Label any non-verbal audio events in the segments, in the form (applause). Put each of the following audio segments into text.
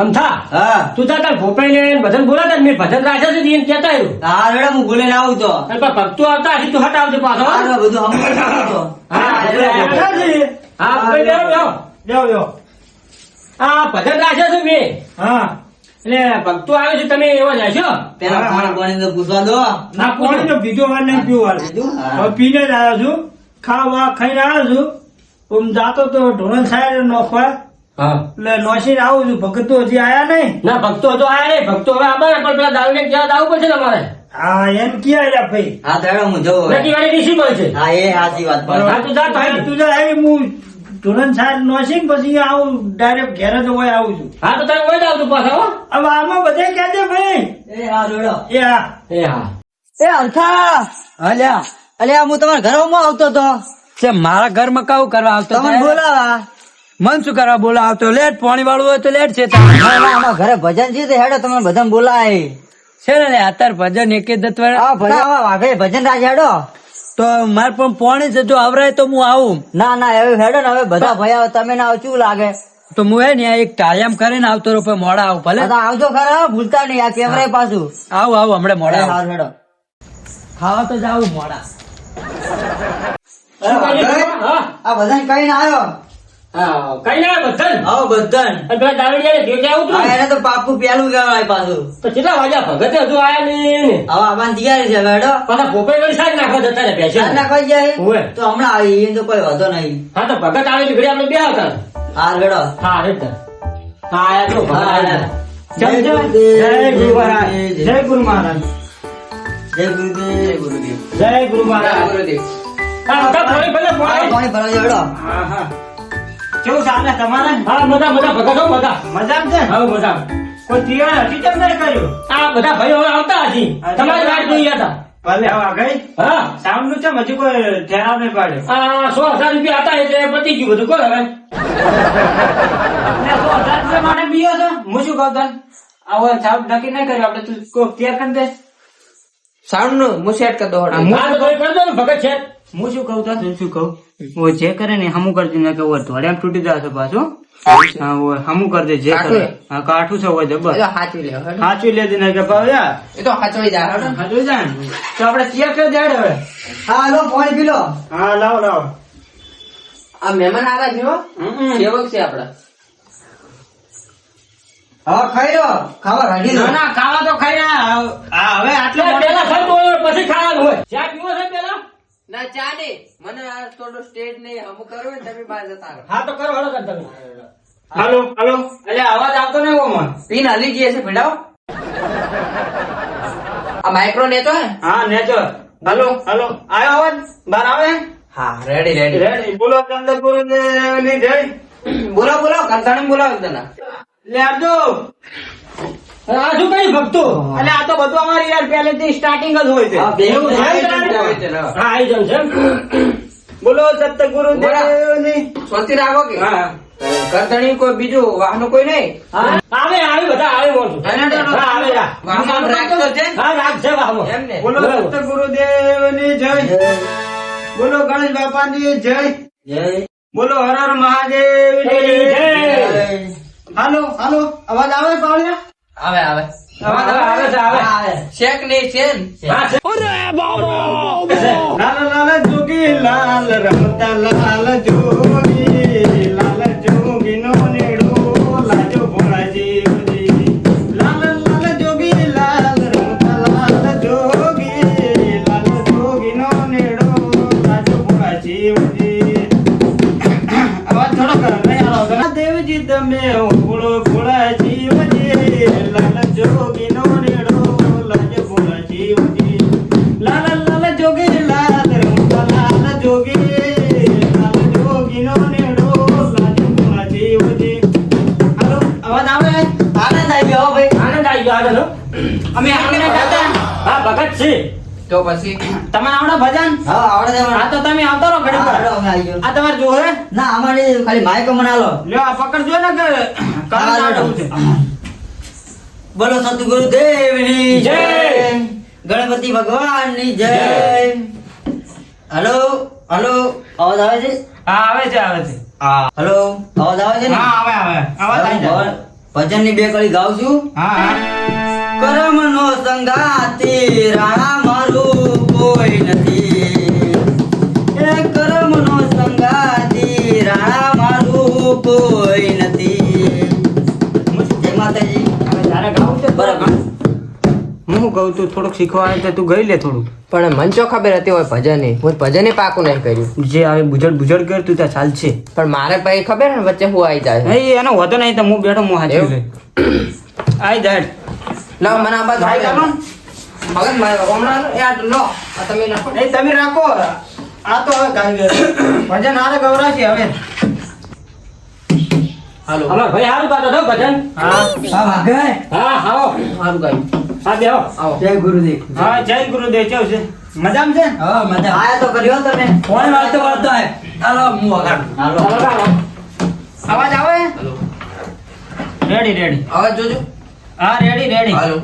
અમથા? હા. તું જા તાર ભોપાઈ ને ભજન બોલાતા મેં ભજન રાખ્યા છે એને કેતા આવ્યું હા રેડો હું ભૂલે આવું તો. ભક્તો આવતા હજી તું હટાવજો પાછો બધું તો હા, ભજન રાખ્યા છે. મેં. હા. એટલે ભક્તો આવે છે તમે એવા જાય છો? પેલા હા, પાણી પાણી તો પૂછવા દો. ના પાણી તો બીજો વાર નહીં પીવું વાર બીજું? હવે પીને જ આવ્યો છું. ખાવા ખાઈને આવ્યો છું. ઓમ જાતો તો ઢોરણ સાહેબ નોખવા એટલે નોસીને આવું છું. ભક્તો હજી આયા નહીં? ના ભક્તો હજુ આયા નહીં. ભક્તો હવે આવા પણ પેલા દારૂ ને ક્યાં આવવું પડશે તમારે હા એમ ક્યાં ભાઈ? હા દાડો હું જો. નક્કી વાળી બોલ છે હા એ સાચી વાત પણ. હા તું જા ભાઈ. તું જા આવી હું ઢોરણ સાહેબ નોસીને પછી આવું ડાયરેક્ટ ઘેર જ હોય આવું છું. હા તો તારે ઓય આવતું પાછા હો. હવે આમાં બધે કહેજે ભાઈ. એ હા જોડો. એ હા. એ હા. એ અરખા અલ્યા અલ્યા હું તમારા ઘરમાં આવતો તો છે મારા ઘરમાં કાવું કરવા આવતો તમને બોલાવા. મન શું કરવા બોલા આવતો લેટ પાણી વાળું હોય તો લેટ છે અમારા ઘરે ભજન છે હેડો તમે બધા બોલાય. છે ને અત્યારે ભજન એક આ ભજન આવા રાજ હેડો. તો મારે પણ પાણી છે જો આવરાય તો હું આવું. ના ના હવે હેડો ને હવે બધા ભયા તમે ના આવો શું લાગે? તો હું હે ને એક ટાયમ કરીને આવતો રૂપે મોડા આવું ભલે. તો આવજો ખરા ભૂલતા નહીં આ કેમેરા પાછું. આવું આવું હમણાં મોડા આવું. હેડો. ખાવા તો જાવું મોડા. આ બધા કઈ ના આવ્યો. કઈ ના બધાને? આવો ભજન અને પેલા દારૂડિયાને ભેગે આવું હા તું એને તો પાકું પેલું કહેવાય પાછું. તો કેટલા વાગ્યા ભગતે હજુ આયા ને? હવે આવવાની તૈયારી છે હેડો. પાછા ભોપાઈ વળી સાઈડ નાખવા જતા ના કોઈ જાય હોવે. તો હમણાં આવી એને તો કોઈ વાંધો નહીં. હા તો ભગત આવે છે ઘડી આપણે બે આવતા. હાર હેડો. હા રે હા આયા તો ભગત હા, આયા. જય જય ગુરુદેવ, જય ગુરુ મહારાજ. જય ગુરુ મહારાજ. જય ગુરુદેવ. જય ગુરુ મહારાજ. હા બધા ભલે ભલે ભલે. ભલે હા હા. કેવું ચાલે તમારે? હા મજા મજા ભગત હો મજા. મજા છે? હા મજા. કોઈ તિવાય હજી કેમ કર્યું? આ બધા ભાઈઓ હવે આવતા હજી. તમારી રાત જોઈ હતા. ભલે હવે ગઈ હા. સાઉન્ડનું ચમ હજી કોઈ ધ્યાન નહીં પાડ્યું. આ સો હજાર રૂપિયા હતા એટલે પતી ગયું બધું. કોણ હવે. સો હજાર રૂપિયા માટે બીયો છો. હું શું કહું તને? આવો સાઉન્ડ નક્કી નહીં કર્યું. આપણે તું કોઈ ક્લિયર કરી દે સાઉન્ડનું હું સેટ દો હા, કરી દો ને ભગત છે. હું શું કહું તને શું કહું? ઓ જે કરે ને હમું કરજે ને કે ઓ ધોળિયામ તૂટી જશે પાછો. હા હમું કરજે જે કરે. હા કાઠું છે ઓ જબર લે હેડો. લેજે ને કે ભાવ્યા એ તો સાચવી જાય હેડો. જાય તો આપણે ક્લિયર કરી જાય હવે. હા લો પાણી પીલો હા લાવ લાવ. આ મહેમાન આવ્યા છે સેવક છે આપડા હવે ખાઈ લો. ખાવા રાજી ના ના ખાવા તો ખાઈ હવે આટલા પેલા ખાઈ પછી ખાવાનું હોય. ચા પીવો છે પેલા? ના ચાલે. મને આ થોડું સ્ટેજ નહીં હમ કરો તમે બહાર જતા રહો. હા તો કરો હાલો કર તમે. હાલો હાલો એટલે અવાજ આવતો નહીં ઓમાં પીન હલી જઈએ છે ભેડાઓ? આ માઇક્રો નેતો હે? હા નેચર હાલો હાલો. આયો અવાજ? બહાર આવે? હા રેડી રેડી રેડી બોલો ચંદ્રપુરની જય. બોલો બોલો કંટાળી બોલાવો તને લે આપજો આ કઈ ભક્તો? અને આ તો બધું અમારી યાર પહેલેથી સ્ટાર્ટિંગ જ હોય છે. હા, ને? બોલો સત્ય ગુરુદેવની સ્વસ્તિ રાખો કે? કરતણી કોઈ બીજું વાહનો કોઈ નહીં? આવે આવે બધા આવે મોટું ના, ના, ના, ના. હા આવે રા. વાહનો રાખતો છે હા રાખ છે વાહમાં. એમ ને. બોલો બરાબર. ની જય. બોલો ગણેશ બાપાની જય. જય. બોલો હર હર. જય. હાલો હાલો. અવાજ આવે પાવડિયા આવે આવે. આવે આવે આવે શેક ને? છે. લાલ લાલ લાલ લાલ જોગી લાલ નેડો લાજો ભોળાજી લાલ લાલ જોગી લાલ રમતા લાલ જોગી લાલ જોગી નો નેડો લાજો ભોળાજી (coughs) અવાજ થોડો કરો નહીં આવતો દેવજી તમે લાલ જોગી નો નેડો જીવજી લાલ લાલ જોગી લાલ લાલ જોગી. લાલ જોગી નો નેડો લાજો જીવજી હાલો અવાજ આવે? આનંદ આવી ગયો ભાઈ. આનંદ આવી ગયો આગળ અમે આંગણે જતા હા ભગત છે. તો પછી? તમને આવડે ભજન? હા આવડે છે હા તો તમે આવતા રહો ઘડી પર. અમે આવી ગયો. આ તમારે જોહે ના અમારે ખાલી માયકો મનાલો લ્યો આ પકડજો ને કે કામ હા, છે. બોલો સતગુરુ દેવની જય. ગણપતિ ભગવાનની જય. હલો હલો અવાજ આવે છે? હા આવે છે આવે છે. હલો અવાજ આવે છે ને? હા આવે આવે. અવાજ આવી જાય. ભજનની બે કળી ગાઉં છું. હા હા. કરમ નો સંગાતી રાણા મારું કોઈ નથી. એ કરમ નો સંગાતી રાણા મારું કોઈ નથી. હું કહું તું થોડુંક શીખવા આવે તો તું ગઈ લે થોડું પણ મન ચો ખબર હતી હોય ભજન. હું ભજને પાકું નહીં કર્યું. જે આવે બુજડ બુજડ કર તું ત્યાં ચાલશે. પણ મારે પછી ખબર ને વચ્ચે હું આવી જાય. એ એનો વધો નહીં તો હું બેઠો હું હાજર લે આઈ જાય. લો મને આ બધા ભાઈ મગજ મારે હમણાં એ લો આ તમે નાખો. એ તમે રાખો. આ તો હવે ગાઈ ગયો ભજન આરે ગવરાશે હવે. હાલો. હાલો ભાઈ હારું ગાતો ભજન. હા. હા ભાગે હા આવો હારું ગાયું. હા બેહો. આવો. જય ગુરુદેવ. હા જય ગુરુદેવ. કેવું છે? મજામાં છે? હા મજા આયા તો કર્યો તમે. કોણ વાળતો વાળતો આય હાલો હું વગાડું. હાલો. અવાજ આવે? હાલો. રેડી રેડી અવાજ જોજો. હા રેડી રેડી હાલો.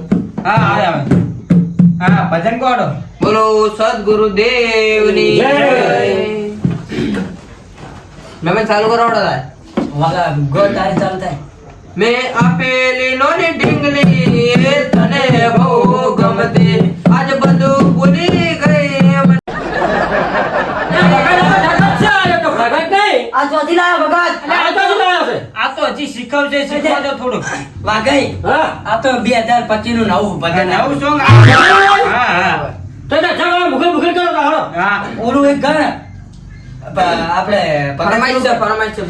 હા આવે આવે. હા ભજન કોડો બોલો સદગુરુદેવની. જય. મેં ચાલુ કરાવડો થાય. વગા ગો તારે ચાલુ થાય. મેં આપેલી નોની ઢીંગલી તને બહુ ગમતી. આજ બધું ભૂલી ગઈ આ તો લાયા ભગત. આ છે? આ તો હજી શીખવજે શીખવા થોડું વાઘાઈ હા. આ તો બે હજાર પચીસનું નવું ભજન નવું સોંગ હા હા. તો તો ચાલો ભૂખે ભૂખે કરો હાલો. હા. ઓલું એક ગણ આપણે ફરમાઈશ છે ફરમાઈશ છે.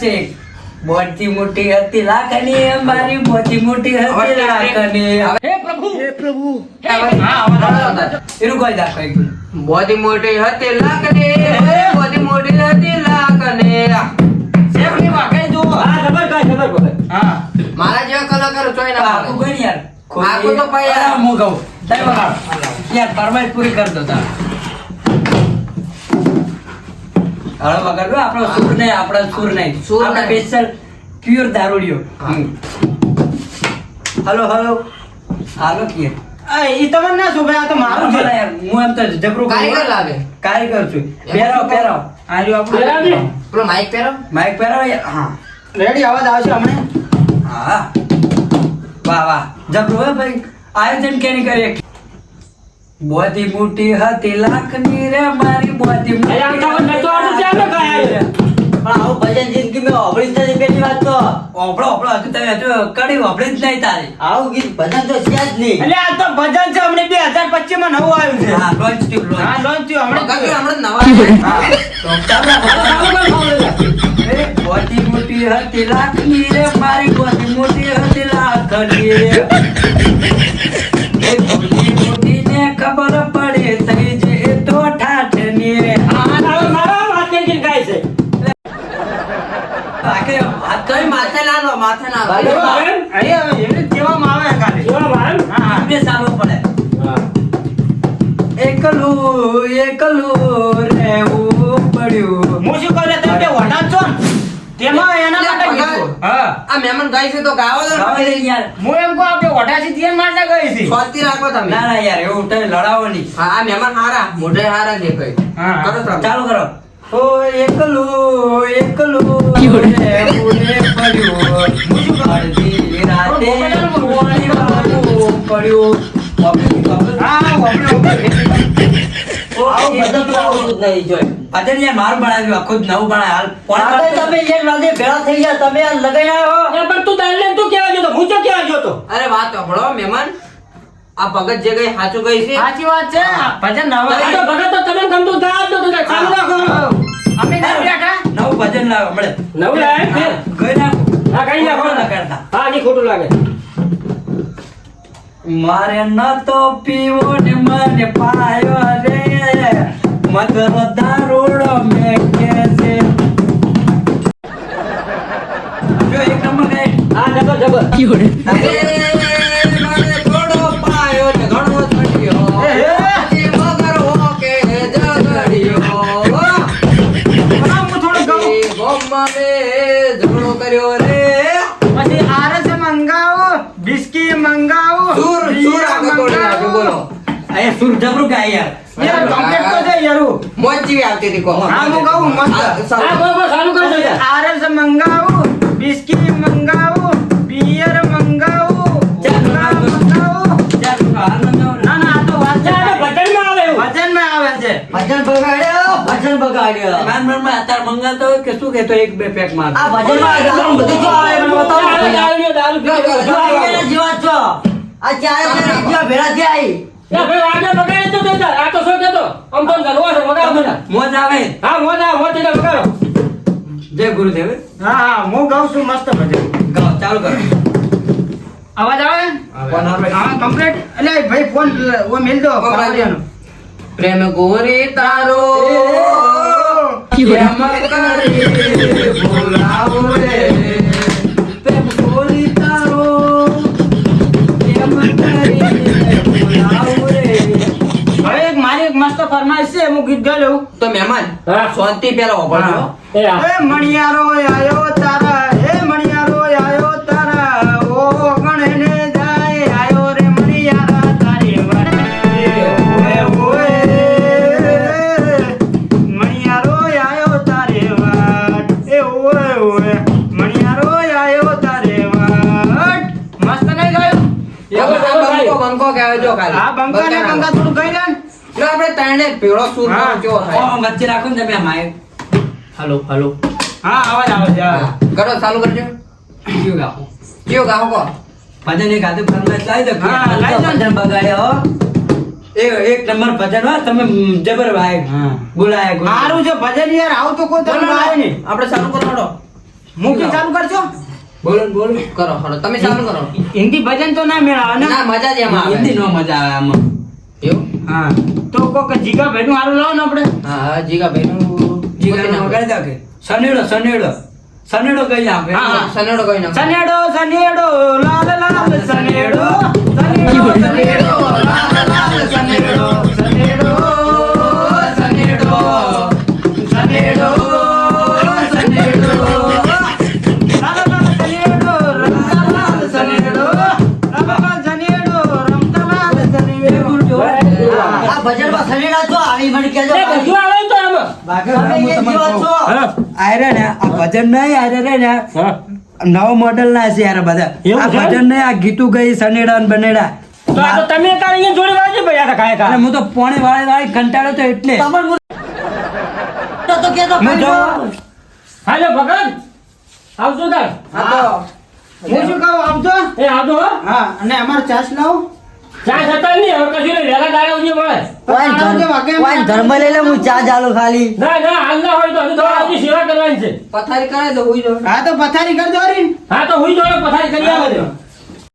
છે. મોટી મોટી હતી લાખની મારી મોટી મોટી હતી લાખની હે પ્રભુ! હે પ્રભુ! એનું કોઈ દાખવો એક મોટી મોટી હતી લાખની મોટી મોટી હતી લાકડી સેફની વાગે જો હા ખબર કાંઈ ખબર. હા. મારા જેવા કલાકાર ચોય ના આખું ગણ યાર આખું તો પાયા હું કહું. યાર પરમાઈ પૂરી કર દો તાર. હવે વગાડો આપણો સુર નહીં આપણો સુર નહીં. સુર આપણે સ્પેશિયલ પ્યોર દારૂડિયો. Hello hello. હાલો કે એ તમને ના શોભે આ તો મારું છે. યાર હું એમ તો જબરું કરું. કારીગર લાગે. કારીગર છું. પહેરો પહેરો આ રહ્યું આપણું. પેલો માઇક પહેરો માઇક પહેરો હા. રેડી અવાજ આવશે હમણાં? હા. વાહ વાહ. જબરું હે ભાઈ. આયોજન કેની કરીએ? બોધી મોટી હતી લાખની રે મારી બોધી અરે આમ નતો તો પણ આવું ભજન જિંદગી મેં ઓભળી જ નથી પેલી વાત તો. ઓભળો ઓભળો હજુ તમે હજુ કડી ઓભળી જ નહીં તારી. આવું ગીત ભજન તો છે જ નહીં. એટલે આ તો ભજન છે હમણાં બે હજાર પચીસમાં નવું આવ્યું છે. હા લોન્ચ ટ્યુબ હા લોન્ચ લોન્ચ થયું હમણાં હમણાં જ નવા છે. ચાલો ચાલો કરો, બોધી મોટી હતી લાખની રે મારી બોધી મોટી હતી લાખની રે. એ બોધી ખબર પડે થઈ જે તો ઠાઠની તોય માથે ના લો માથે ના મહેમાન ગઈ છે તો ગાવો તો. યાર. હું એમ કહું આપણે વડાથી તેલ મારતા ગઈ છે શાંતિ રાખો તમે. ના ના યાર એવું તમે લડાવો નહીં. હા આ મહેમાન હારા મોઢે હારા દેખાય કઈ કરો ચાલુ કરો. ઓ એકલું એકલું (laughs) રહેવું ને અડધી રાતે ગોળી વાળું પડ્યું. વાપરી. હા વાપરે વાપરે. ઓ, આવું ભજન આવું જ નહીં જોય. ભજન યાર મારું બનાવ્યું આખું જ નવું બનાવ્યું હાલ પણ તમે એક રાતે ભેળા થઈ ગયા તમે આ લગાઈ આવ્યો પણ તું તારે તું કેવા ગયો તો? હું તો કેવા ગયો તો? અરે વાત સાંભળો મહેમાન આ ભગત જે ગઈ સાચું ગઈ છે. સાચી વાત છે. ભજન નવા તો ભગત તો તમે ગમતું જ નતું, કાંઈ ચાલુ રાખો. અમે ના બેઠા નવું ભજન લાવ મળે નવું લાવ ગઈ નાખું. હા, કઈ નાખો. ના કરતા હા, ની ખોટું લાગે. મારે ન તો પીવો ને મને પાયો રે. મત દારૂડો કર્યો રે પછી આરસ મંગાવું બિસ્કી મંગાવો સુર સુર આગળ બોલી અહીંયા સુર જબરું ગાય યાર. complete તો છે યારું. મોજ આવતી હતી કહો. હા, હું કહું, મસ્ત. હા, હા, બોલ, બોલ, ચાલુ કરજો પછી આરસ મંગાવું બિસ્કી મંગાવું બગાડ્યો. ભજન બગાડ્યો માર અત્યારે મંગાતો હોય કે શું કેતો એક બે પેક માર આ બધું જો આવે મને બતાવો. દારૂ, જો છો. ચારે ભેળા ભાઈ બગાડે તો તો તાર. આ તો શું કહેતો? આમ તો ગરવા છે, બગાડો મોજ આવે? હા, મોજ આવે, મોજ બગાડો. જય ગુરુદેવ. હા હા હું ગાઉં છું મસ્ત ભજન. ગાઓ ચાલુ કરો. અવાજ આવે? ફોન આવે. હા કમ્પ્લીટ. એટલે ભાઈ ફોન ઓ મેલ દો. પ્રેમ ગોરી તારો. પ્રેમ કરી બોલાવો રે પ્રેમ ગોરી તારો. પ્રેમ કરી બોલાવો રે હવે એક મારી એક મસ્ત ફરમાઈશ છે હું ગીત ગાઈ લઉં. તો મહેમાન હા. શાંતિ પેલા એ એ મણિયારો આયો તારા ખાલી બંકા ને બંકા થોડું ગાઈ ને. એટલે આપણે ત્રણે પીળો સૂર હા. વચ્ચે રાખો ને તમે માઇક હલો હલો. હા અવાજ આવે છે કરો ચાલુ કરજો. કયું ગાઓ કયો ગાઓ કો ભજન એક હાથે ફરમાઈશ લાવી દો હા, લાવી દો. બગાડ્યો હો. એક નંબર ભજન હોય તમે જબર ભાઈ હા. બોલાય સારું છે ભજન યાર આવું તો કોઈ તમને આવે નહીં. આપણે ચાલુ કરો હળો. મૂકી ચાલુ કરજો. બોલો ને બોલો. કરો હળો. તમે ચાલુ કરો હિન્દી ભજન તો ના મેળાવે ને? ના મજા જ એમાં આવે. હિન્દી નો મજા આવે આમાં. એવું? હા. તો કોક જીગા ભાઈ નું હારું લાવો ને આપણે. હા હા જીગાભાઈ નું જીગાનો વગાડી દો કે સનેડો સનેડો સનેડો કઈ આપે હા, હા. સનેડો કોઈ ના સનેડો સનેડો લાલ લાલ સનેડો સનેડો સનેડો લાલ લાલ સનેડો આયરે ને આ ભજન નહીં આયરે રે ને હા. નવ મોડેલ ના છે યાર બધા. આ ભજન નહીં આ ગીતુ ગઈ સનેડા ને બનેડા. તો આ તો તમે કાં અહીંયા જોડે વાંચો ભાઈ આ કાય કાય હું તો પોણે વાળે વાળી કંટાળો તો એટલે. તો તો કે તો. હાલો ભગત આવજો તાર. હા તો. હું શું કહું આવજો? એ આવજો હા. અને અમારો ચાસ લાવો. ધર્મ લઈ લે હું ચા ચાલુ ખાલી ના ના હોય તો હજુ આવજી છે. પથારી કરાય તો હુઈ હા તો પથારી કરજો રીન હા તો હુઈ જોડે પથારી કરી આવે.